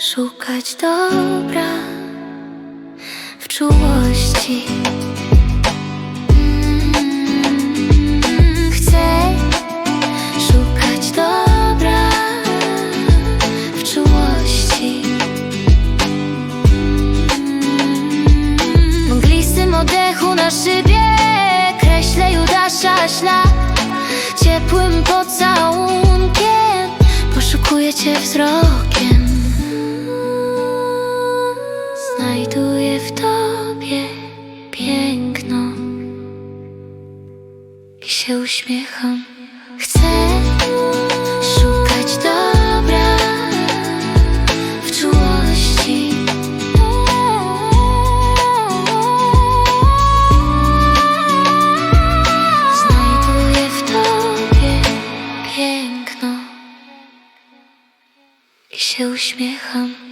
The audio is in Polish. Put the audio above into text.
Szukać dobra w czułości. Mm, Chcę szukać dobra w czułości. Mglistym oddechu na szybie Kreślę Judasza ślad Ciepłym pocałunkiem Poszukuję cię wzrokiem Znajduję w tobie piękno. I się uśmiecham. Chcę szukać dobra w czułości. Znajduję w tobie piękno. I się uśmiecham.